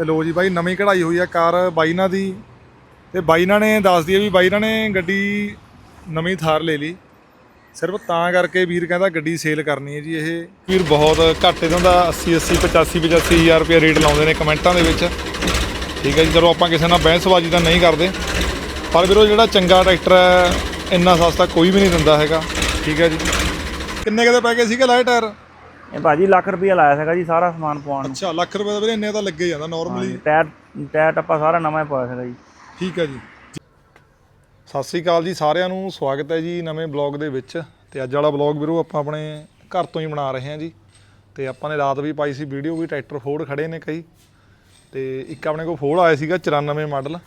ਤੇ ਲੋ ਜੀ ਬਾਈ, ਨਵੀਂ ਕਢਾਈ ਹੋਈ ਆ ਕਾਰ ਬਾਈ ਨਾਲ ਦੀ। ਤੇ ਬਾਈ ਨਾਲ ਨੇ ਦੱਸ ਦਈਏ ਵੀ ਬਾਈ ਨਾਲ ਨੇ ਗੱਡੀ ਨਵੀਂ ਥਾਰ ਲੈ ਲਈ। ਸਿਰਫ ਤਾਂ ਕਰਕੇ ਵੀਰ ਕਹਿੰਦਾ ਗੱਡੀ ਸੇਲ ਕਰਨੀ ਹੈ ਜੀ ਇਹ। ਵੀਰ ਬਹੁਤ ਘੱਟ ਇਹਨਾਂ ਦਾ 80 80 85 85 ਹਜ਼ਾਰ ਰੁਪਏ ਰੇਟ ਲਾਉਂਦੇ ਨੇ ਕਮੈਂਟਾਂ ਦੇ ਵਿੱਚ। ਠੀਕ ਹੈ ਜੀ ਚਲੋ ਆਪਾਂ ਕਿਸੇ ਨਾਲ ਬਹਿਸਬਾਜ਼ੀ ਤਾਂ ਨਹੀਂ ਕਰਦੇ। ਪਰ ਵੀਰੋ, ਜਿਹੜਾ ਚੰਗਾ ਟਰੈਕਟਰ ਹੈ, ਇੰਨਾ ਸਸਤਾ ਕੋਈ ਵੀ ਨਹੀਂ ਦਿੰਦਾ ਹੈਗਾ। ਠੀਕ ਹੈ ਜੀ। ਕਿੰਨੇ ਕਦੇ ਪੈ ਗਏ ਸੀਗੇ ਲਾਏ ਟਾਇਰ? ਇਹ ਭਾਜੀ ਲੱਖ ਰੁਪਇਆ ਲਾਇਆ ਸੀਗਾ ਜੀ ਸਾਰਾ ਸਮਾਨ ਪਵਾਉਣ ਨੂੰ। ਅੱਛਾ ਲੱਖ ਰੁਪਏ ਦਾ ਵੀਰੇ ਇੰਨੇ ਤਾਂ ਲੱਗੇ ਜਾਂਦਾ ਨਾਰਮਲੀ ਟਾਇਰ ਟਾਇਰ ਟੱਪਾ ਸਾਰਾ ਨਵਾਂ ਹੀ ਪਾਇਆ ਸੀਗਾ ਜੀ। ਠੀਕ ਹੈ ਜੀ। ਸਤਿ ਸ੍ਰੀ ਅਕਾਲ ਜੀ ਸਾਰਿਆਂ ਨੂੰ ਸਵਾਗਤ ਹੈ ਜੀ ਨਵੇਂ ਬਲੌਗ ਦੇ ਵਿੱਚ। ਤੇ ਅੱਜ ਵਾਲਾ ਬਲੌਗ ਵੀਰੋ ਆਪਾਂ ਆਪਣੇ ਘਰ ਤੋਂ ਹੀ ਬਣਾ ਰਹੇ ਹਾਂ ਜੀ। ਤੇ ਆਪਾਂ ਨੇ ਰਾਤ ਵੀ ਪਾਈ ਸੀ ਵੀਡੀਓ ਵੀ ਟਰੈਕਟਰ ਫੋਰਡ ਖੜੇ ਨੇ ਕਈ। ਤੇ ਇੱਕ ਆਪਣੇ ਕੋਲ ਫੋਰਡ ਆਇਆ ਸੀਗਾ 94 ਮਾਡਲ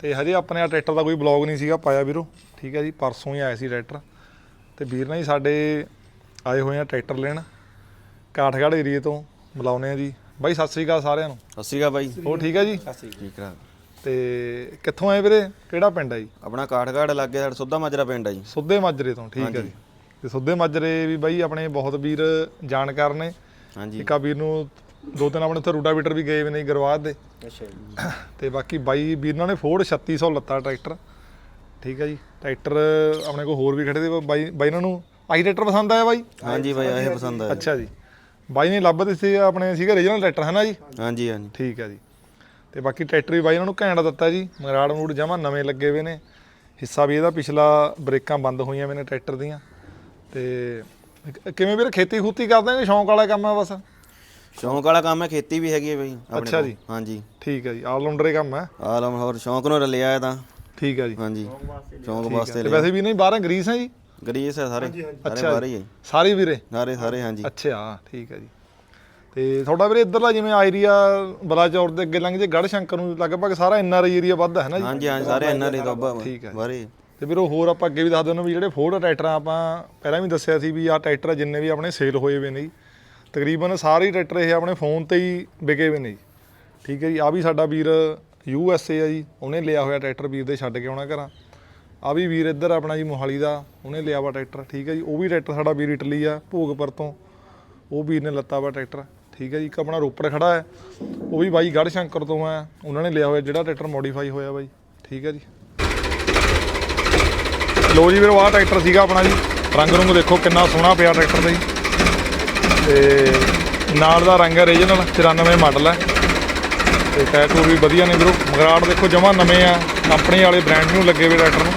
ਤੇ ਹਜੇ ਆਪਣੇ ਆ ਟਰੈਕਟਰ ਦਾ ਕੋਈ ਬਲੌਗ ਨਹੀਂ ਸੀਗਾ ਪਾਇਆ ਵੀਰੋ। ਠੀਕ ਹੈ ਜੀ ਪਰਸੋਂ ਹੀ ਆਇਆ ਸੀ ਟਰੈਕਟਰ। ਤੇ ਵੀਰ ਨਾਲ ਹੀ ਸਾਡੇ ਆਏ ਹੋਏ ਆ ਟਰੈਕਟਰ ਲੈਣ। ਕਾਠਗੜ੍ਹ ਏਰੀਏ ਤੋਂ ਬੁਲਾਉਨੇ ਆ ਜੀ। ਬਾਈ ਸਤਿ ਸ੍ਰੀ ਅਕਾਲ ਸਾਰਿਆਂ ਨੂੰ। ਸਤਿ ਸ਼੍ਰੀ ਅਕਾਲ ਬਾਈ। ਹੋਰ ਠੀਕ ਹੈ ਜੀ? ਠੀਕ ਆ ਤੇ ਕਿੱਥੋਂ ਆਏ ਵੀਰੇ? ਕਿਹੜਾ ਪਿੰਡ ਹੈ ਜੀ? ਆਪਣਾ ਕਾਠਗੜ੍ਹ ਲੱਗੇ ਸਾਡਾ ਸੁੱਧਾ ਮਾਜਰਾ ਪਿੰਡ ਆ ਜੀ। ਸੁੱਧੇ ਮਾਜਰੇ ਤੋਂ ਠੀਕ ਹੈ ਜੀ। ਤੇ ਸੁੱਧੇ ਮਾਜਰੇ ਵੀ ਬਾਈ ਆਪਣੇ ਬਹੁਤ ਵੀਰ ਜਾਣਕਾਰ ਨੇ। ਹਾਂਜੀ। ਇੱਕ ਆ ਵੀਰ ਨੂੰ ਦੋ ਤਿੰਨ ਆਪਣੇ ਉੱਥੇ ਰੂਟਾਵੀਟਰ ਵੀ ਗਏ ਵੀ ਨੇ ਗਰਵਾਦ ਦੇ। ਅੱਛਾ ਜੀ। ਤੇ ਬਾਕੀ ਬਾਈ ਵੀਰ ਨਾਲ ਨੇ ਫੋਰਡ 3600 ਲੱਤਾ ਟਰੈਕਟਰ। ਠੀਕ ਹੈ ਜੀ। ਟਰੈਕਟਰ ਆਪਣੇ ਕੋਲ ਹੋਰ ਵੀ ਖੜੇ ਤੇ ਬਾਈ ਬਾਈ ਇਹਨਾਂ ਨੂੰ ਆਹੀ ਟਰੈਕਟਰ ਪਸੰਦ ਆਇਆ ਬਾਈ? ਹਾਂਜੀ ਬਾਈ ਇਹ ਪਸੰਦ ਆਇਆ। ਅੱਛਾ ਜੀ। ਬਾਈ ਨੇ ਲੱਭ ਦਿੱਤੇ ਆਪਣੇ ਸੀਗਾ ਰੀਜਨਲ ਟਰੈਕਟਰ ਹੈ ਨਾ ਜੀ? ਹਾਂਜੀ ਹਾਂਜੀ। ਠੀਕ ਹੈ ਜੀ। ਤੇ ਬਾਕੀ ਟਰੈਕਟਰ ਵੀ ਬਾਈ ਉਹਨਾਂ ਨੂੰ ਘੈਂਟ ਦਿੱਤਾ ਜੀ। ਮਰਾੜ ਮੂੜ ਜਮਾ ਨਵੇਂ ਲੱਗੇ ਹੋਏ ਨੇ। ਹਿੱਸਾ ਵੀ ਇਹਦਾ ਪਿਛਲਾ ਬ੍ਰੇਕਾਂ ਬੰਦ ਹੋਈਆਂ ਨੇ ਟਰੈਕਟਰ ਦੀਆਂ। ਤੇ ਕਿਵੇਂ ਵੀਰ ਖੇਤੀ ਖੂਤੀ ਕਰਦੇ ਆ ਕਿ ਸ਼ੌਂਕ ਵਾਲਾ ਕੰਮ ਆ ਬਸ? ਸ਼ੌਂਕ ਵਾਲਾ ਕੰਮ ਹੈ ਖੇਤੀ ਵੀ ਹੈਗੀ ਹੈ ਬਾਈ ਆਪਣੇ ਅੱਛਾ। ਜੀ। ਹਾਂਜੀ। ਠੀਕ ਹੈ ਜੀ ਆਲ ਹੀ ਕੰਮ ਹੈ। ਆ ਲਮ ਹੋਰ ਸ਼ੌਂਕ ਨੂੰ ਲਿਆ ਹੈ ਤਾਂ। ਠੀਕ ਹੈ ਜੀ। ਹਾਂਜੀ। ਸ਼ੌਂਕ ਵਾਸਤੇ ਵੈਸੇ ਵੀ ਨਹੀਂ ਬਾਹਰ ਗਰੀਸ ਹੈ ਜੀ? ਗਰੀਸ ਹੈ ਸਾਰੇ। ਸਾਰੇ ਅੱਛਾ ਬਾਹਰ ਹੀ ਹੈ ਸਾਰੇ ਵੀਰੇ? ਸਾਰੇ ਸਾਰੇ ਹਾਂਜੀ। ਅੱਛਾ ਠੀਕ ਹੈ ਜੀ। ਤੇ ਤੁਹਾਡਾ ਵੀਰੇ ਇੱਧਰਲਾ ਜਿਵੇਂ ਏਰੀਆ ਬਲਾਚੌਰ ਦੇ ਅੱਗੇ ਲੰਘ ਜੇ ਗੜ ਸ਼ੰਕਰ ਨੂੰ ਲਗਭਗ ਸਾਰਾ ਐਨ ਆਰ ਆਈ ਏਰੀਆ ਵੱਧਦਾ ਹੈ ਨਾ ਜੀ? ਹਾਂਜੀ ਹਾਂਜੀ ਸਾਰੇ ਇਹਨਾਂ ਦੇ ਤੋਂ ਠੀਕ ਹੈ। ਬਾਹਰੇ ਤੇ ਵੀਰੋ ਹੋਰ ਆਪਾਂ ਅੱਗੇ ਵੀ ਦੱਸ ਦਿੰਦੇ ਵੀ ਜਿਹੜੇ ਫੋਰਡ ਟਰੈਕਟਰ ਆਪਾਂ ਪਹਿਲਾਂ ਵੀ ਦੱਸਿਆ ਸੀ ਵੀ ਆਹ ਟਰੈਕਟਰ ਜਿੰਨੇ ਵੀ ਆਪਣੇ ਸੇਲ ਹੋਏ ਹੋਏ ਨੇ ਜੀ ਤਕਰੀਬਨ ਸਾਰੇ ਹੀ ਟਰੈਕਟਰ ਇਹ ਆਪਣੇ ਫੋਨ ਤੇ ਹੀ ਵਿਕੇ ਹੋਏ ਨੇ ਜੀ। ਠੀਕ ਹੈ ਜੀ ਆ ਵੀ ਸਾਡਾ ਵੀਰ ਯੂ ਐਸ ਏ ਆ ਜੀ ਉਹਨੇ ਲਿਆ ਹੋਇਆ ਟਰੈਕਟਰ ਵੀਰ ਦੇ ਛੱਡ ਕੇ ਆਉਣਾ ਘਰਾਂ। ਆ ਵੀ ਵੀਰ ਇੱਧਰ ਆਪਣਾ ਜੀ ਮੋਹਾਲੀ ਦਾ, ਉਹਨੇ ਲਿਆ ਵਾ ਟਰੈਕਟਰ, ਠੀਕ ਹੈ ਜੀ, ਉਹ ਵੀ ਟਰੈਕਟਰ ਸਾਡਾ ਵੀਰ ਇਟਲੀ ਆ ਭੋਗਪੁਰ ਤੋਂ ਉਹ ਵੀਰ ਨੇ ਲੱਤਾ ਵਾ ਟਰੈਕਟਰ, ਠੀਕ ਹੈ ਜੀ, ਇੱਕ ਆਪਣਾ ਰੋਪੜ ਖੜਾ ਹੈ, ਉਹ ਵੀ ਬਾਈ ਗੜ ਸ਼ੰਕਰ ਤੋਂ ਆ ਉਹਨਾਂ ਨੇ ਲਿਆ ਹੋਇਆ ਜਿਹੜਾ ਟਰੈਕਟਰ ਮੋਡੀਫਾਈ ਹੋਇਆ ਬਾਈ, ਠੀਕ ਹੈ ਜੀ। ਲੋ ਜੀ ਵੀਰੋ, ਆਹ ਟਰੈਕਟਰ ਸੀਗਾ ਆਪਣਾ ਜੀ, ਰੰਗ ਰੁੰਗ ਦੇਖੋ ਕਿੰਨਾ ਸੋਹਣਾ ਪਿਆ ਟਰੈਕਟਰ ਦਾ ਜੀ ਤੇ ਨਾਲ ਦਾ ਰੰਗ ਹੈ ਰੀਜਨਲ 94 ਮਾਡਲ ਹੈ। ਤੇ ਟਾਇਰ ਟੂਰ ਵੀ ਵਧੀਆ ਨੇ ਵੀਰੋ, ਮਗਰਾੜ ਦੇਖੋ ਜਮਾ ਨਵੇਂ ਆ ਕੰਪਨੀ ਵਾਲੇ ਬ੍ਰਾਂਡ ਨੂੰ ਲੱਗੇ ਹੋਏ ਟਰੈਕਟਰ ਨੂੰ।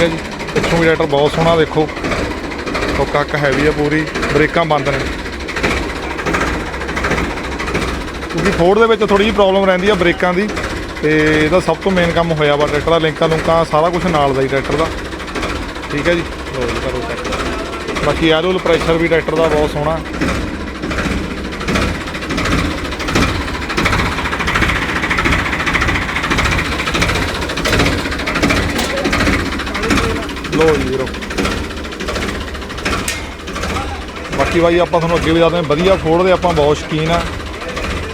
ਠੀਕ ਹੈ ਜੀ। ਪਿੱਛੋਂ ਵੀ ਟਰੈਕਟਰ ਬਹੁਤ ਸੋਹਣਾ ਦੇਖੋ। ਹੁੱਕ ਹੱਕ ਹੈਵੀ ਆ ਪੂਰੀ ਬ੍ਰੇਕਾਂ ਬੰਦ ਨੇ। ਕਿਉਂਕਿ ਫੋਰਡ ਦੇ ਵਿੱਚ ਥੋੜੀ ਜਿਹੀ ਪ੍ਰੋਬਲਮ ਰਹਿੰਦੀ ਆ ਬ੍ਰੇਕਾਂ ਦੀ। ਤੇ ਇਹਦਾ ਸਭ ਤੋਂ ਮੇਨ ਕੰਮ ਹੋਇਆ ਵਾ ਟਰੈਕਟਰ ਦਾ ਲਿੰਕਾਂ ਲੁੰਕਾਂ ਸਾਰਾ ਕੁਝ ਨਾਲ ਦਾ ਹੀ ਟਰੈਕਟਰ ਦਾ। ਠੀਕ ਹੈ ਜੀ। ਲੋ ਜੀ ਕਰੋ ਚੈੱਕ ਬਾਕੀ ਐਲੋਲ ਪ੍ਰੈਸ਼ਰ ਵੀ ਟਰੈਕਟਰ ਦਾ ਬਹੁਤ ਸੋਹਣਾ। ਲੋ ਵੀਰੋ ਬਾਕੀ ਬਾਈ, ਆਪਾਂ ਤੁਹਾਨੂੰ ਅੱਗੇ ਵੀ ਦੱਸਦੇ ਹਾਂ ਵਧੀਆ ਫੋੜ ਦੇ, ਆਪਾਂ ਬਹੁਤ ਸ਼ੌਕੀਨ ਆ।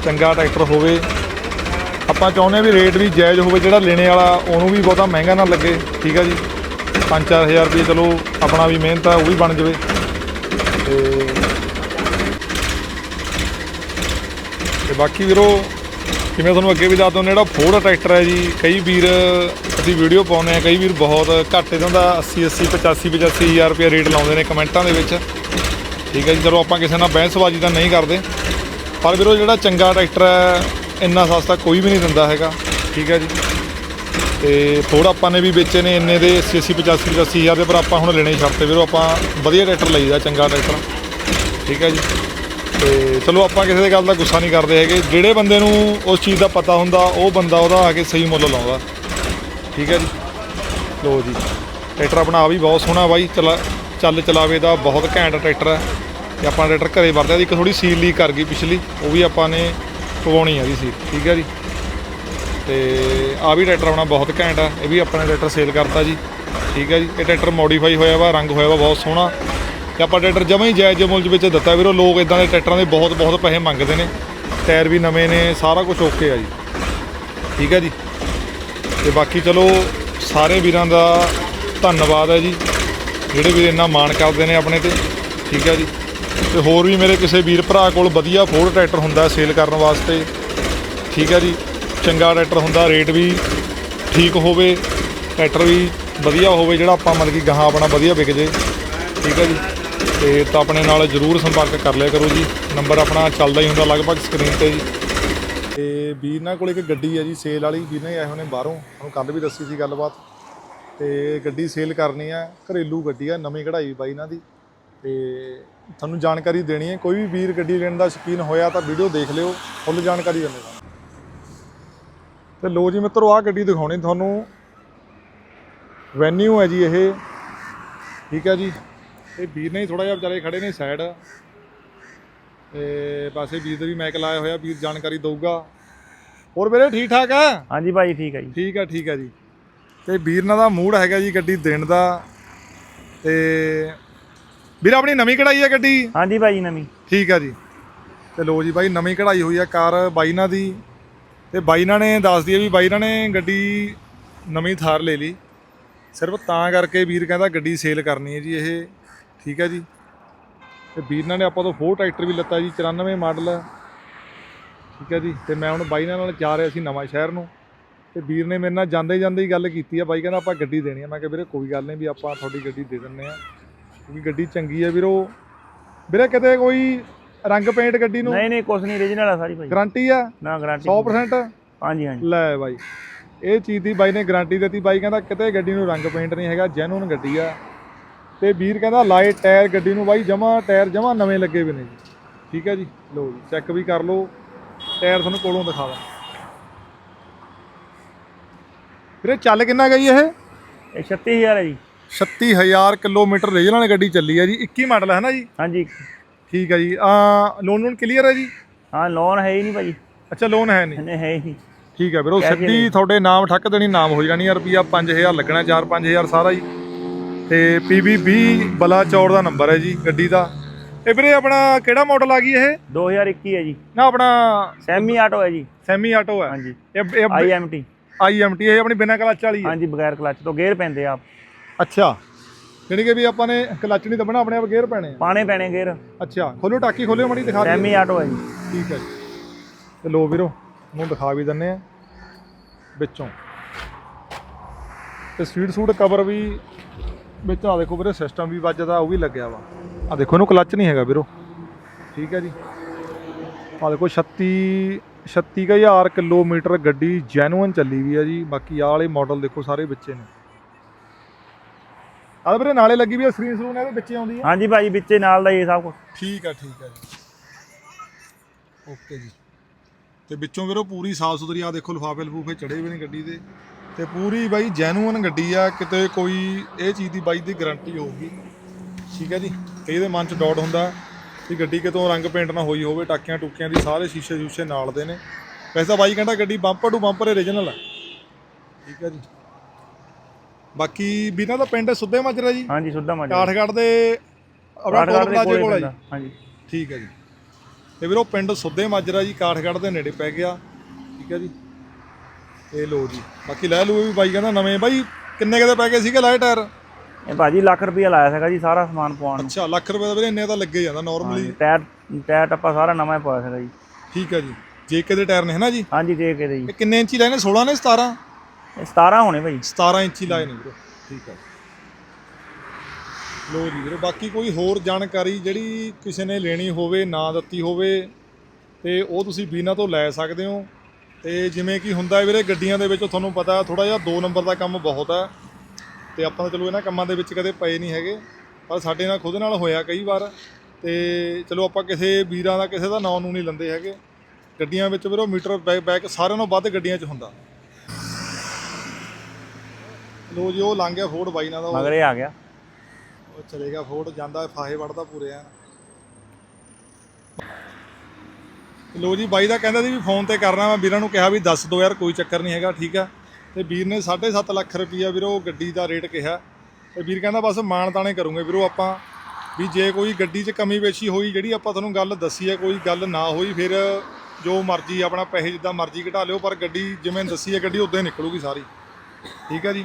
ਚੰਗਾ ਟਰੈਕਟਰ ਹੋਵੇ। ਆਪਾਂ ਚਾਹੁੰਦੇ ਹਾਂ ਵੀ ਰੇਟ ਵੀ ਜਾਇਜ਼ ਹੋਵੇ, ਜਿਹੜਾ ਲੈਣੇ ਵਾਲਾ, ਉਹਨੂੰ ਵੀ ਬਹੁਤਾ ਮਹਿੰਗਾ ਨਾ ਲੱਗੇ, ਠੀਕ ਆ ਜੀ? 5-4000 ਰੁਪਏ, ਚਲੋ, ਆਪਣਾ ਵੀ ਮਿਹਨਤ ਆ, ਉਹ ਵੀ ਬਣ ਜਾਵੇ। ਤੇ ਤੇ ਬਾਕੀ ਵੀਰੋ ਜਿਵੇਂ ਤੁਹਾਨੂੰ ਅੱਗੇ ਵੀ ਦੱਸ ਦਿੰਦੇ ਜਿਹੜਾ ਫੋਰਡ ਟਰੈਕਟਰ ਹੈ ਜੀ। ਕਈ ਵੀਰ ਅਸੀਂ ਵੀਡੀਓ ਪਾਉਂਦੇ ਆ ਕਈ ਵੀਰ ਬਹੁਤ ਘੱਟ ਇਹਨਾਂ ਦਾ 80 80 85 85000 ਰੁਪਏ ਰੇਟ ਲਾਉਂਦੇ ਨੇ ਕਮੈਂਟਾਂ ਦੇ ਵਿੱਚ। ਠੀਕ ਹੈ ਜੀ ਚਲੋ ਆਪਾਂ ਕਿਸੇ ਨਾਲ ਬਹਿਸਬਾਜ਼ੀ ਤਾਂ ਨਹੀਂ ਕਰਦੇ। ਪਰ ਵੀਰੋ, ਜਿਹੜਾ ਚੰਗਾ ਟਰੈਕਟਰ ਹੈ, ਇੰਨਾ ਸਸਤਾ ਕੋਈ ਵੀ ਨਹੀਂ ਦਿੰਦਾ ਹੈਗਾ। ਠੀਕ ਹੈ ਜੀ। ਤੇ ਥੋੜਾ ਆਪਾਂ ਨੇ ਵੀ ਵੇਚੇ ਨੇ ਇੰਨੇ ਦੇ 80 80 85 85 ਹਜ਼ਾਰ ਦੇ, ਪਰ ਆਪਾਂ ਹੁਣ ਲੈਣੇ ਹੀ ਛੱਡਤੇ। ਵੀਰੋ, ਆਪਾਂ ਵਧੀਆ ਟਰੈਕਟਰ ਲਈਦਾ, ਚੰਗਾ ਟਰੈਕਟਰ ਠੀਕ ਹੈ ਜੀ। ਤੇ ਚਲੋ ਆਪਾਂ ਕਿਸੇ ਦੇ ਗੱਲ ਦਾ ਗੁੱਸਾ ਨਹੀਂ ਕਰਦੇ ਹੈਗੇ। ਜਿਹੜੇ ਬੰਦੇ ਨੂੰ ਉਸ ਚੀਜ਼ ਦਾ ਪਤਾ ਹੁੰਦਾ, ਉਹ ਬੰਦਾ ਉਹਦਾ ਆ ਕੇ ਸਹੀ ਮੁੱਲ ਲਾਉਂਦਾ। ਠੀਕ ਹੈ ਜੀ? ਲੋ ਜੀ, ਟਰੈਕਟਰ ਆਪਣਾ ਆ ਵੀ ਬਹੁਤ ਸੋਹਣਾ ਬਾਈ। ਚਲਾ, ਚੱਲ ਚਲਾਵੇ ਦਾ ਬਹੁਤ ਘੈਂਟ ਟਰੈਕਟਰ ਹੈ। ਤੇ ਆਪਾਂ ਟਰੈਕਟਰ ਘਰੇ ਵਰਤਿਆ ਦੀ ਇੱਕ ਥੋੜੀ ਸੀਲ ਲੀਕ ਕਰ ਗਈ ਪਿਛਲੀ। ਉਹ ਵੀ ਆਪਾਂ ਨੇ ਪਵਾਉਣੀ ਆ ਦੀ ਸੀਲ। ਠੀਕ ਹੈ ਜੀ? ਤੇ ਆ ਵੀ ਟਰੈਕਟਰ ਆਪਣਾ ਬਹੁਤ ਘੈਂਟ ਆ ਇਹ ਵੀ ਆਪਾਂ ਨੇ ਟਰੈਕਟਰ ਸੇਲ ਕਰਤਾ ਜੀ। ਠੀਕ ਹੈ ਜੀ? ਇਹ ਟਰੈਕਟਰ ਮੋਡੀਫਾਈ ਹੋਇਆ ਵਾ, ਰੰਗ ਹੋਇਆ ਵਾ, ਬਹੁਤ ਸੋਹਣਾ। ਤੇ ਆਪਾਂ ਟਰੈਕਟਰ ਜਮਾਂ ਹੀ ਜਾਇਜ਼ ਮੁੱਲ ਵਿੱਚ ਦਿੱਤਾ ਵੀਰੋ, ਲੋਕ ਇਦਾਂ ਦੇ ਟਰੈਕਟਰਾਂ ਦੇ ਬਹੁਤ ਬਹੁਤ ਪੈਸੇ ਮੰਗਦੇ ਨੇ। ਟਾਇਰ ਵੀ ਨਵੇਂ ਨੇ, ਸਾਰਾ ਕੁਝ ਓਕੇ ਆ ਜੀ। ਠੀਕ ਹੈ ਜੀ? ਤੇ ਬਾਕੀ ਚਲੋ, ਸਾਰੇ ਵੀਰਾਂ ਦਾ ਧੰਨਵਾਦ ਹੈ ਜੀ, ਜਿਹੜੇ ਵੀਰ ਇੰਨਾ ਮਾਣ ਕਰਦੇ ਨੇ ਆਪਣੇ ਤੇ। ਠੀਕ ਹੈ ਜੀ? ਤੇ ਹੋਰ ਵੀ ਮੇਰੇ ਕਿਸੇ ਵੀਰ ਭਰਾ ਕੋਲ ਵਧੀਆ ਫੋਰਡ ਟਰੈਕਟਰ ਹੁੰਦਾ ਸੇਲ ਕਰਨ ਵਾਸਤੇ। ਠੀਕ ਹੈ ਜੀ? ਚੰਗਾ ਟਰੈਕਟਰ ਹੁੰਦਾ ਰੇਟ ਵੀ ਠੀਕ ਹੋਵੇ, ਟਰੈਕਟਰ ਵੀ ਵਧੀਆ ਹੋਵੇ, ਜਿਹੜਾ ਆਪਾਂ ਮਤਲਬ ਕਿ ਗਾਹਾਂ ਆਪਣਾ ਵਧੀਆ ਵਿਕ ਜੇ। ਠੀਕ ਹੈ ਜੀ? ਤੇ ਤਾਂ ਆਪਣੇ ਨਾਲ ਜਰੂਰ ਸੰਪਰਕ ਕਰ ਲਿਆ ਕਰੋ ਜੀ। ਨੰਬਰ ਆਪਣਾ ਚੱਲਦਾ ਹੀ ਹੁੰਦਾ ਲਗਭਗ ਸਕਰੀਨ ਤੇ ਜੀ। ਤੇ ਵੀਰ ਨਾਲ ਕੋਲ ਇੱਕ ਗੱਡੀ ਹੈ ਜੀ ਸੇਲ ਵਾਲੀ। ਵੀਰ ਨੇ ਆਏ ਹੋਣੇ ਬਾਹਰੋਂ। ਉਹਨੂੰ ਕੱਲ ਵੀ ਦੱਸੀ ਸੀ ਗੱਲਬਾਤ। ਤੇ ਗੱਡੀ ਸੇਲ ਕਰਨੀ ਆ, ਘਰੇਲੂ ਗੱਡੀ ਆ, ਨਵੀਂ ਕਢਾਈ ਬਾਈ ਇਹਨਾਂ ਦੀ। ਤੇ ਤੁਹਾਨੂੰ ਜਾਣਕਾਰੀ ਦੇਣੀ ਹੈ। ਕੋਈ ਵੀ ਵੀਰ ਗੱਡੀ ਲੈਣ ਦਾ ਸ਼ੌਕੀਨ ਹੋਇਆ ਤਾਂ ਵੀਡੀਓ ਦੇਖ ਲਿਓ। ਫੁੱਲ ਜਾਣਕਾਰੀ ਦਿੰਦੇ ਤੁਹਾਨੂੰ ਤੇ ਲੋ ਜੀ ਮਿੱਤਰੋ, ਆਹ ਗੱਡੀ ਦਿਖਾਉਣੀ ਤੁਹਾਨੂੰ। ਵੈਨਿਊ ਹੈ ਜੀ ਇਹ। ਠੀਕ ਹੈ ਜੀ। ਇਹ ਵੀਰ ਨੇ ਥੋੜਾ ਜਿਹਾ ਵਿਚਾਰੇ ਖੜੇ ਨੇ ਸਾਈਡ ਤੇ ਪਾਸੇ ਵੀਰ ਦੇ ਵੀ ਮੈਕ ਲਾਇਆ ਹੋਇਆ ਵੀਰ ਜਾਣਕਾਰੀ ਦਊਗਾ। ਹੋਰ ਵੀਰੇ ਠੀਕ ਠਾਕ ਆ ਹਾਂਜੀ ਭਾਜੀ ਠੀਕ ਹੈ ਜੀ। ਠੀਕ ਆ ਠੀਕ ਆ ਜੀ। ਤੇ ਵੀਰ ਨਾਲ ਦਾ ਮੂਡ ਹੈਗਾ ਜੀ ਗੱਡੀ ਦੇਣ ਦਾ। ਤੇ ਵੀਰ ਆਪਣੀ ਨਵੀਂ ਕਢਾਈ ਆ ਗੱਡੀ? ਹਾਂਜੀ ਭਾਜੀ ਨਵੀਂ। ਠੀਕ ਆ ਜੀ। ਤੇ ਲੋ ਜੀ ਬਾਈ ਨਵੀਂ ਕਢਾਈ ਹੋਈ ਆ ਕਾਰ ਬਾਈ ਨਾਲ ਦੀ। ਤੇ ਬਾਈ ਨਾਲ ਨੇ ਦੱਸ ਦਈਏ ਵੀ ਬਾਈ ਨਾਲ ਨੇ ਗੱਡੀ ਨਵੀਂ ਥਾਰ ਲੈ ਲਈ। ਸਿਰਫ ਤਾਂ ਕਰਕੇ ਵੀਰ ਕਹਿੰਦਾ ਗੱਡੀ ਸੇਲ ਕਰਨੀ ਹੈ ਜੀ ਇਹ। ਠੀਕ ਹੈ ਜੀ। ਤੇ ਵੀਰ ਨਾਲ ਨੇ ਆਪਾਂ ਤੋਂ ਫੋਰ ਟਰੈਕਟਰ ਵੀ ਲੱਤਾ ਜੀ 94 ਮਾਡਲ ਠੀਕ ਹੈ ਜੀ ਤੇ ਮੈਂ ਹੁਣ ਬਾਈ ਨਾਲ ਜਾ ਰਿਹਾ ਸੀ ਨਵਾਂ ਸ਼ਹਿਰ ਨੂੰ। ਤੇ ਵੀਰ ਨੇ ਮੇਰੇ ਨਾਲ ਜਾਂਦੇ ਜਾਂਦੇ ਹੀ ਗੱਲ ਕੀਤੀ ਆ ਬਾਈ ਕਹਿੰਦਾ ਆਪਾਂ ਗੱਡੀ ਦੇਣੀ ਆ। ਮੈਂ ਕਿਹਾ ਵੀਰੇ ਕੋਈ ਗੱਲ ਨਹੀਂ ਵੀ ਆਪਾਂ ਤੁਹਾਡੀ ਗੱਡੀ ਦੇ ਦਿੰਨੇ ਆ। ਕਿਉਂਕਿ ਗੱਡੀ ਚੰਗੀ ਆ ਵੀਰੋ। ਵੀਰੇ ਕਿਤੇ ਕੋਈ ਰੰਗ ਪੇਂਟ ਗੱਡੀ ਨੂੰ? ਨਹੀਂ ਨਹੀਂ ਕੁਛ ਨਹੀਂ ਓਰੀਜਨਲ ਆ ਸਾਰੀ ਭਾਜੀ ਗਾਰੰਟੀ ਆ? ਨਾ ਗਾਰੰਟੀ 100% ਹਾਂਜੀ ਹਾਂਜੀ। ਲੈ ਬਾਈ। ਇਹ ਚੀਜ਼ ਦੀ ਬਾਈ ਨੇ ਗਾਰੰਟੀ ਦਿੱਤੀ। ਬਾਈ ਕਹਿੰਦਾ ਕਿਤੇ ਗੱਡੀ ਨੂੰ ਰੰਗ ਪੇਂਟ ਨਹੀਂ ਹੈਗਾ ਜੈਨੂਨ ਗੱਡੀ ਆ। ਤੇ ਵੀਰ ਕਹਿੰਦਾ ਲਾਏ ਟਾਇਰ ਗੱਡੀ ਨੂੰ ਬਾਈ ਜਮਾ ਟਾਇਰ ਜਮਾ ਨਵੇਂ ਲੱਗੇ ਹੋਏ ਨੇ ਜੀ। ਠੀਕ ਹੈ ਜੀ? ਲੋ ਜੀ ਚੈੱਕ ਵੀ ਕਰ ਲਓ। ਟਾਇਰ ਤੁਹਾਨੂੰ ਕੋਲੋਂ ਦਿਖਾ ਦਾਂ। ਵੀਰੇ ਚੱਲ ਕਿੰਨਾ ਗਈ ਇਹ? ਇਹ 36000 ਹੈ ਜੀ। 36000 ਕਿਲੋਮੀਟਰ ਰੇਂਜ ਨਾਲ ਗੱਡੀ ਚੱਲੀ ਹੈ ਜੀ। 21 ਮਾਡਲ ਹੈ ਨਾ ਜੀ? ਹਾਂਜੀ। ਠੀਕ ਹੈ ਜੀ। ਆ ਲੋਨ ਲੋਨ ਕਲੀਅਰ ਹੈ ਜੀ? ਹਾਂ ਲੋਨ ਹੈ ਹੀ ਨਹੀਂ ਭਾਜੀ। ਅੱਛਾ ਲੋਨ ਹੈ ਨਹੀਂ। ਨਹੀਂ ਹੈ ਹੀ ਨਹੀਂ। ਠੀਕ ਹੈ ਵੀਰੋ ਸਿੱਧੀ। ਤੁਹਾਡੇ ਨਾਮ ਠੱਕ ਦੇਣੀ ਨਾਮ ਹੋ ਜਾਣੀ ਆ ਰੁਪਿਆ 5000 ਲੱਗਣਾ 4-5000 ਸਾਰਾ ਹੀ। ਤੇ PB20 ਬਲਾ ਚੌੜ ਦਾ ਨੰਬਰ ਹੈ ਜੀ ਗੱਡੀ ਦਾ। ਇਹ ਵੀਰੇ ਆਪਣਾ ਕਿਹੜਾ ਮਾਡਲ ਆ ਗਈ ਇਹ? 2021 ਹੈ ਜੀ। ਨਾ ਆਪਣਾ ਸੈਮੀ ਆਟੋ ਹੈ ਜੀ। ਸੈਮੀ ਆਟੋ ਹੈ। ਹਾਂਜੀ। ਇਹ ਆਈਐਮਟੀ IMT ਇਹ ਆਪਣੀ ਬਿਨਾਂ ਕਲਚ ਵਾਲੀ ਹੈ। ਹਾਂਜੀ ਬਗੈਰ ਕਲਚ ਤੋਂ ਗੇਅਰ ਪੈਂਦੇ ਆਪ। ਅੱਛਾ। ਜਿਹੜੀ ਕਿ ਵੀ ਆਪਾਂ ਨੇ ਕਲਚ ਨਹੀਂ ਦੱਬਣਾ ਆਪਣੇ ਆਪ ਗੇਅਰ ਪੈਣੇ ਪਾਣੇ ਪੈਣੇ ਗੇਅਰ। ਅੱਛਾ ਖੋਲੋ ਟਾਕੀ ਖੋਲਿਓ ਮੜੀ ਦਿਖਾ ਸੈਮੀ ਆਟੋ ਹੈ ਜੀ। ਠੀਕ ਹੈ ਤੇ ਲੋ ਵੀਰੋ ਨੂੰ ਦਿਖਾ ਵੀ ਦਿੰਨੇ ਆ। ਵਿੱਚੋਂ। ਤੇ ਸਪੀਡ ਸੂਟ ਕਵਰ ਵੀ ਵਿੱਚ ਆ ਦੇਖੋ ਵੀਰੇ ਸਿਸਟਮ ਵੀ ਵੱਜਦਾ ਉਹ ਵੀ ਲੱਗਿਆ ਵਾ। ਆ ਦੇਖੋ ਇਹਨੂੰ ਕਲੱਚ ਨਹੀਂ ਹੈਗਾ ਵੀਰੋ। ਠੀਕ ਹੈ ਜੀ। ਆ ਦੇਖੋ 36 36000 ਕਿਲੋਮੀਟਰ ਗੱਡੀ ਜੈਨੂਇਨ ਚੱਲੀ ਵੀ ਹੈ ਜੀ। ਬਾਕੀ ਆਹ ਵਾਲੇ ਮਾਡਲ ਦੇਖੋ ਸਾਰੇ ਵਿੱਚੇ ਨੇ। ਆ ਵੀਰੇ ਨਾਲੇ ਲੱਗੀ ਵੀ ਆ ਸਕਰੀਨ ਸਰੂਨ ਇਹਦੇ ਵਿੱਚੇ ਆਉਂਦੀ ਆ। ਹਾਂਜੀ ਭਾਜੀ ਵਿੱਚੇ ਨਾਲ ਦਾ ਇਹ ਸਭ ਕੁਝ ਠੀਕ ਆ ਠੀਕ ਆ ਜੀ। ਓਕੇ ਜੀ। ਤੇ ਵਿੱਚੋਂ ਵੀਰੋ ਪੂਰੀ ਸਾਫ਼ ਸੁਥਰੀ ਆ ਦੇਖੋ ਲਿਫਾਫੇ ਲਫੂਫੇ ਚੜੇ ਹੋਏ ਨੇ ਗੱਡੀ ਦੇ। ਤੇ ਪੂਰੀ ਬਾਈ ਜੈਨੂਇਨ ਗੱਡੀ ਆ ਕਿਤੇ ਕੋਈ ਇਹ ਚੀਜ਼ ਦੀ ਬਾਈ ਦੀ ਗਾਰੰਟੀ ਹੋਊਗੀ। ਠੀਕ ਹੈ ਜੀ? ਕਈ ਦੇ ਮਨ 'ਚ ਡਾਊਟ ਹੁੰਦਾ ਕਿ ਗੱਡੀ ਕਿਤੋਂ ਰੰਗ ਪੇਂਟ ਨਾ ਹੋਈ ਹੋਵੇ ਟਾਕੀਆਂ ਟੁਕੀਆਂ ਦੀ ਸਾਰੇ ਸ਼ੀਸ਼ੇ ਸ਼ੂਸ਼ੇ ਨਾਲ ਦੇ ਨੇ। ਵੈਸੇ ਤਾਂ ਬਾਈ ਕਹਿੰਦਾ ਗੱਡੀ ਬੰਪਰ ਟੂ ਬੰਪਰ ਓਰੀਜਨਲ ਆ। ਠੀਕ ਹੈ ਜੀ? ਬਾਕੀ ਵੀਰਾਂ ਦਾ ਪਿੰਡ ਸੁੱਧੇ ਮਾਜਰਾ ਜੀ। ਹਾਂਜੀ ਸੁੱਧਾ ਮਾਜਾ ਕਾਠਗੜ੍ਹ ਦੇ ਆਪਣਾ ਟੋਲ ਦੇ ਪਲਾਜ਼ੇ ਕੋਲੇ ਆ ਜੀ ਹਾਂਜੀ। ਠੀਕ ਹੈ ਜੀ। ਤੇ ਵੀਰੋ ਪਿੰਡ ਸੁੱਧੇ ਮਾਜਰਾ ਜੀ ਕਾਠਗੜ੍ਹ ਦੇ ਨੇੜੇ ਪੈ ਗਿਆ। ਠੀਕ ਹੈ ਜੀ? ਇਹ ਲੋ ਜੀ। ਬਾਕੀ ਲੈ ਲੂ ਵੀ ਬਾਈ ਕਹਿੰਦਾ ਨਵੇਂ। ਬਾਈ ਕਿੰਨੇ ਕਦੇ ਪੈ ਗਏ ਸੀਗੇ ਲਾਏ ਟਾਇਰ? ਇਹ ਭਾਜੀ ਲੱਖ ਰੁਪਇਆ ਲਾਇਆ ਸੀਗਾ ਜੀ ਸਾਰਾ ਸਮਾਨ ਪਵਾਉਣ ਨੂੰ। ਅੱਛਾ ਲੱਖ ਰੁਪਏ ਦਾ ਵੀਰੇ ਇੰਨੇ ਤਾਂ ਲੱਗੇ ਜਾਂਦਾ ਨਾਰਮਲੀ ਟਾਇਰ ਟਾਇਰ ਟੱਪਾ ਸਾਰਾ ਨਵਾਂ ਹੀ ਪਾਇਆ ਸੀਗਾ ਜੀ। ਠੀਕ ਹੈ ਜੀ। ਜੇਕੇ ਦੇ ਟਾਇਰ ਨੇ ਹੈ ਨਾ ਜੀ? ਹਾਂਜੀ ਦੇ ਕੇ ਦੇ ਜੀ। ਇਹ ਕਿੰਨੇ ਇੰਚੀ ਲਾਏ ਨੇ? 16 ਨੇ 17 ਇਹ 17 ਹੋਣੇ ਭਾਜੀ 17 ਇੰਚੀ ਲਾਏ ਨੇ ਵੀਰੋ। ਠੀਕ ਹੈ ਲੋ ਜੀ ਵੀਰੋ ਬਾਕੀ ਕੋਈ ਹੋਰ ਜਾਣਕਾਰੀ ਜਿਹੜੀ ਕਿਸੇ ਨੇ ਲੈਣੀ ਹੋਵੇ ਨਾ ਦਿੱਤੀ ਹੋਵੇ ਤੇ ਉਹ ਤੁਸੀਂ ਬੀਨਾ ਤੋਂ ਲੈ ਸਕਦੇ ਹੋ। ਤੇ ਜਿਵੇਂ ਕਿ ਹੁੰਦਾ ਵੀਰੇ ਗੱਡੀਆਂ ਦੇ ਵਿੱਚ ਤੁਹਾਨੂੰ ਪਤਾ ਥੋੜਾ ਜਿਹਾ 2 ਨੰਬਰ ਦਾ ਕੰਮ ਬਹੁਤ ਹੈ। ਤੇ ਆਪਾਂ ਤਾਂ ਚਲੋ ਇਹਨਾਂ ਕੰਮਾਂ ਦੇ ਵਿੱਚ ਕਦੇ ਪਏ ਨਹੀਂ ਹੈਗੇ ਪਰ ਸਾਡੇ ਨਾਲ ਖੁਦ ਨਾਲ ਹੋਇਆ ਕਈ ਵਾਰ। ਤੇ ਚਲੋ ਆਪਾਂ ਕਿਸੇ ਵੀਰਾਂ ਦਾ ਕਿਸੇ ਦਾ ਨਾਂ ਨੂੰ ਨਹੀਂ ਲੰਦੇ ਹੈਗੇ। ਗੱਡੀਆਂ ਵਿੱਚ ਵੀਰੋ ਮੀਟਰ ਬੈਕ ਸਾਰਿਆਂ ਨਾਲੋਂ ਵੱਧ ਗੱਡੀਆਂ 'ਚ ਹੁੰਦਾ। ਲੋ ਜੀ ਉਹ ਲੰਘ ਗਿਆ ਫੋਰਡ ਬਾਈ ਨਾਲ ਦਾ। ਮਗਰੇ ਆ ਗਿਆ। ਉਹ ਚਲੇਗਾ ਫੋਰਡ ਜਾਂਦਾ ਫਾਹੇ ਵੜਦਾ ਪੂਰੇ ਆ ਲੋ ਜੀ, ਬਾਈ ਦਾ ਕਹਿੰਦਾ ਸੀ ਵੀ ਫੋਨ ਤੇ ਕਰਨਾ ਮੈਂ ਵੀਰਾਂ ਨੂੰ ਕਿਹਾ ਵੀ ਦੱਸ ਦੋ ਯਾਰ, ਕੋਈ ਚੱਕਰ ਨਹੀਂ ਹੈਗਾ, ਠੀਕ ਆ। ਤੇ ਵੀਰ ਨੇ 7.5 ਲੱਖ ਰੁਪਈਆ ਵੀਰੋ ਗੱਡੀ ਦਾ ਰੇਟ ਕਿਹਾ। ਤੇ ਵੀਰ ਕਹਿੰਦਾ ਬਸ ਮਾਣ ਤਾਣੇ ਕਰੂੰਗੇ ਵੀਰੋ ਆਪਾਂ, ਵੀ ਜੇ ਕੋਈ ਗੱਡੀ 'ਚ ਕਮੀ ਪੇਸ਼ੀ ਹੋਈ, ਜਿਹੜੀ ਆਪਾਂ ਤੁਹਾਨੂੰ ਗੱਲ ਦੱਸੀ ਹੈ ਕੋਈ ਗੱਲ ਨਾ ਹੋਈ, ਫਿਰ ਜੋ ਮਰਜ਼ੀ ਆਪਣਾ ਪੈਸੇ ਜਿੱਦਾਂ ਮਰਜ਼ੀ ਘਟਾ ਲਿਓ, ਪਰ ਗੱਡੀ ਜਿਵੇਂ ਦੱਸੀ ਹੈ ਗੱਡੀ ਉਦਾਂ ਹੀ ਨਿਕਲੂਗੀ ਸਾਰੀ। ਠੀਕ ਹੈ ਜੀ।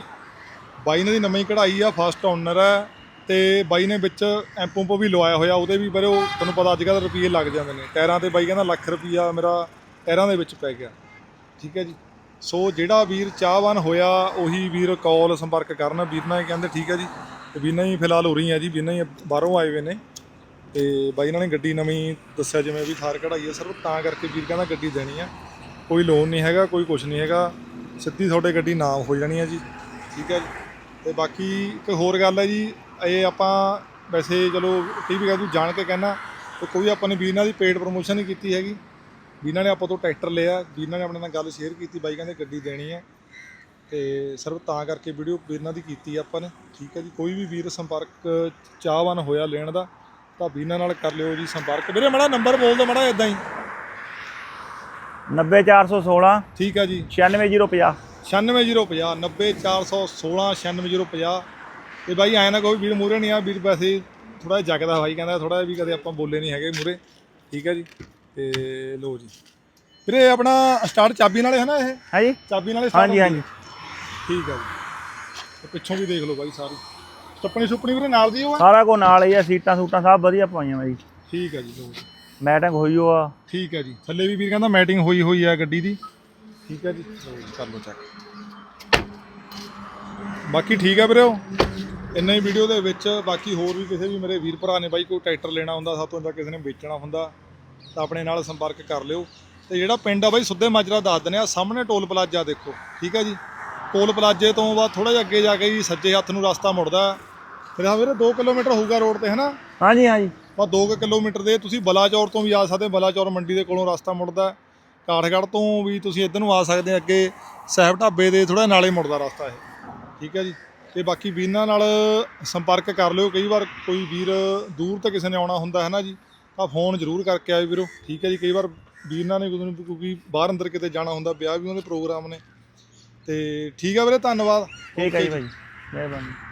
ਬਾਈ ਨੇ ਦੀ ਨਵੀਂ ਕਢਾਈ ਆ ਫਸਟ ਓਨਰ ਹੈ ਤੇ ਬਾਈ ਨੇ ਵਿੱਚ ਐਂਪੂੰਪੋ ਵੀ ਲਵਾਇਆ ਹੋਇਆ, ਉਹਦੇ ਵੀ ਪਰ ਉਹ ਤੁਹਾਨੂੰ ਪਤਾ ਅੱਜ ਕੱਲ੍ਹ ਰੁਪਏ ਲੱਗ ਜਾਂਦੇ ਨੇ। ਟਾਇਰਾਂ ਤੇ ਬਾਈ ਕਹਿੰਦਾ ਲੱਖ ਰੁਪਈਆ ਮੇਰਾ ਟਾਇਰਾਂ ਦੇ ਵਿੱਚ ਪੈ ਗਿਆ। ਠੀਕ ਹੈ ਜੀ। ਸੋ ਜਿਹੜਾ ਵੀਰ ਚਾਹਵਾਨ ਹੋਇਆ, ਉਹੀ ਵੀਰ ਕਾਲ ਸੰਪਰਕ ਕਰਨ। ਵੀਰ ਨਾਲ ਕਹਿੰਦੇ, ਠੀਕ ਹੈ ਜੀ। ਤੇ ਵੀਰ ਹੀ ਫਿਲਹਾਲ ਹੋ ਰਹੀ ਹੈ ਜੀ। ਵੀਰ ਹੀ ਬਾਹਰੋਂ ਆਏ ਹੋਏ ਨੇ। ਤੇ ਬਾਈ ਇਹਨਾਂ ਨੇ ਗੱਡੀ ਨਵੀਂ ਦੱਸਿਆ ਜਿਵੇਂ ਵੀ ਥਾਰ ਕਢਾਈ ਹੈ ਸਰ। ਤਾਂ ਕਰਕੇ ਵੀਰ ਕਹਿੰਦਾ ਗੱਡੀ ਦੇਣੀ ਆ। ਕੋਈ ਲੋਨ ਨਹੀਂ ਹੈਗਾ, ਕੋਈ ਕੁਝ ਨਹੀਂ ਹੈਗਾ। ਸਿੱਧੀ ਤੁਹਾਡੇ ਗੱਡੀ ਨਾਮ ਹੋ ਜਾਣੀ ਹੈ ਜੀ। ਠੀਕ ਹੈ ਜੀ। ਤੇ ਬਾਕੀ ਇੱਕ ਹੋਰ ਗੱਲ ਹੈ ਜੀ। ਇਹ ਆਪਾਂ ਵੈਸੇ ਚਲੋ ਵੀ ਗੱਲ ਤੂੰ ਜਾਣ ਕੇ ਕਹਿਣਾ ਕੋਈ ਆਪਾਂ ਨੇ ਵੀਰ ਨਾਲ ਦੀ ਪੇਡ ਪ੍ਰੋਮੋਸ਼ਨ ਨਹੀਂ ਕੀਤੀ ਹੈਗੀ। ਵੀਰਾਂ ਨੇ ਆਪਾਂ ਤੋਂ ਟਰੈਕਟਰ ਲਿਆ ਵੀਰਾਂ ਨੇ ਆਪਣੇ ਨਾਲ ਗੱਲ ਸ਼ੇਅਰ ਕੀਤੀ ਬਾਈ ਕਹਿੰਦੇ ਗੱਡੀ ਦੇਣੀ ਹੈ। ਤੇ ਸਿਰਫ ਤਾਂ ਕਰਕੇ ਵੀਡੀਓ ਵੀਰਾਂ ਦੀ ਕੀਤੀ ਆਪਾਂ ਨੇ ਠੀਕ ਹੈ ਜੀ। ਕੋਈ ਵੀ ਵੀਰ ਸੰਪਰਕ ਚਾਹਵਾਨ ਹੋਇਆ ਲੈਣ ਦਾ ਤਾਂ ਵੀਰਾਂ ਨਾਲ ਕਰ ਲਿਓ ਜੀ ਸੰਪਰਕ। ਵੀਰੇ ਮੜਾ ਨੰਬਰ ਬੋਲ ਦਿਓ ਮੜਾ ਇਦਾਂ ਹੀ। 90416 ਠੀਕ ਹੈ ਜੀ। 96050 96050 90416 96050 ਤੇ ਬਾਈ ਐ ਨਾ ਕੋਈ ਵੀਰ ਮੂਰੇ ਨਹੀਂ ਆ ਵੀਰ ਵੈਸੇ ਥੋੜਾ ਜਗਦਾ ਬਾਈ ਕਹਿੰਦਾ ਥੋੜਾ ਵੀ ਕਦੇ ਆਪਾਂ ਬੋਲੇ ਨਹੀਂ ਹੈਗੇ ਮੂਰੇ ਠੀਕ ਹੈ ਜੀ। ਤੇ ਲੋ ਜੀ। ਵੀਰੇ ਆਪਣਾ ਸਟਾਰਟ ਚਾਬੀ ਨਾਲੇ ਹੈ ਨਾ ਇਹ? ਹੈ ਜੀ ਚਾਬੀ ਨਾਲੇ start ਹਾਂਜੀ ਹੁੰਦੀ ਹਾਂਜੀ। ਹੈ। ਠੀਕ ਹੈ ਜੀ। ਤੇ ਪਿੱਛੋਂ ਵੀ ਦੇਖ ਲਓ ਬਾਈ ਸਾਰੀ। ਸਟੱਪਣੀ ਸੁਪਣੀ ਵੀਰੇ ਨਾਲ ਦੀ ਉਹ ਆ? ਸਾਰਾ ਕੋ ਨਾਲ ਹੀ ਆ ਸੀਟਾਂ ਸੂਟਾਂ ਸਭ ਵਧੀਆ ਪਵਾਈਆਂ ਬਾਈ। ਠੀਕ ਹੈ ਜੀ ਲਓ ਜੀ। ਮੈਟਿੰਗ ਹੋਈ ਓ ਆ। ਠੀਕ ਹੈ ਜੀ। ਥੱਲੇ ਵੀ ਵੀਰ ਕਹਿੰਦਾ ਮੈਟਿੰਗ ਹੋਈ ਹੋਈ ਆ ਗੱਡੀ ਦੀ। ਠੀਕ ਹੈ ਜੀ। ਲਓ ਜੀ ਕਰ ਲਓ ਚੈੱਕ ਬਾਕੀ ਠੀਕ ਹੈ ਵੀਰੋ। ਇੰਨਾ ਹੀ ਵੀਡੀਓ ਦੇ ਵਿੱਚ ਬਾਕੀ ਹੋਰ ਵੀ ਕਿਸੇ ਵੀ ਮੇਰੇ ਵੀਰ ਭਰਾ ਨੇ ਬਾਈ ਕੋਈ ਟਰੈਕਟਰ ਲੈਣਾ ਹੁੰਦਾ ਸਾਤੋਂ ਜਾਂ ਕਿਸੇ ਨੇ ਵੇਚਣਾ ਹੁੰਦਾ ਤਾਂ ਆਪਣੇ ਨਾਲ ਸੰਪਰਕ ਕਰ ਲਿਓ। ਤੇ ਜਿਹੜਾ ਪਿੰਡ ਆ ਬਾਈ ਸੁੱਧੇ ਮਾਜਰਾ ਦੱਸ ਦਿੰਦੇ ਆ ਸਾਹਮਣੇ ਟੋਲ ਪਲਾਜ਼ਾ ਦੇਖੋ ਠੀਕ ਹੈ ਜੀ। ਟੋਲ ਪਲਾਜ਼ੇ ਤੋਂ ਬਾਅਦ ਥੋੜਾ ਜਿਹਾ ਅੱਗੇ ਜਾ ਕੇ ਜੀ ਸੱਜੇ ਹੱਥ ਨੂੰ ਰਸਤਾ ਮੁੜਦਾ। ਫਿਰ ਹਾਂ ਵੀਰੇ 2 ਕਿਲੋਮੀਟਰ ਹੋਊਗਾ ਰੋਡ ਤੇ ਹਨਾ? ਹਾਂਜੀ ਹਾਂਜੀ। ਬਸ 2 ਕਿਲੋਮੀਟਰ ਦੇ ਤੁਸੀਂ ਬਲਾਚੌਰ ਤੋਂ ਵੀ ਆ ਸਕਦੇ। ਬਲਾਚੌਰ ਮੰਡੀ ਦੇ ਕੋਲੋਂ ਰਸਤਾ ਮੁੜਦਾ। ਕਾਠਗੜ੍ਹ ਤੋਂ ਵੀ ਤੁਸੀਂ ਇੱਧਰ ਨੂੰ ਆ ਸਕਦੇ ਅੱਗੇ ਸਾਹਿਬ ਢਾਬੇ ਦੇ ਥੋੜਾ ਨਾਲੇ ਮੁੜਦਾ ਰਸਤਾ ਇਹ। ਠੀਕ ਹੈ ਜੀ। ਤੇ ਬਾਕੀ ਵੀਰਾਂ ਨਾਲ ਸੰਪਰਕ ਕਰ ਲਿਓ। ਕਈ ਵਾਰ ਕੋਈ ਵੀਰ ਦੂਰ ਤੋਂ ਕਿਸੇ ਨੇ ਆਉਣਾ ਹੁੰਦਾ ਹੈ ਨਾ ਜੀ ਤਾਂ ਫੋਨ ਜ਼ਰੂਰ ਕਰਕੇ ਆਇਓ ਵੀਰੋ। ਠੀਕ ਹੈ ਜੀ ਕਈ ਵਾਰ ਵੀਰਾਂ ਨੇ ਕੋਈ ਕਿਉਂਕਿ ਬਾਹਰ ਅੰਦਰ ਕਿਤੇ ਜਾਣਾ ਹੁੰਦਾ ਵਿਆਹ ਵੀ ਉਹਦੇ ਪ੍ਰੋਗਰਾਮ ਨੇ। ਤੇ ਠੀਕ ਹੈ ਵੀਰੇ ਧੰਨਵਾਦ। ਠੀਕ ਹੈ ਜੀ। ਭਾਈ ਮਿਹਰਬਾਨੀ।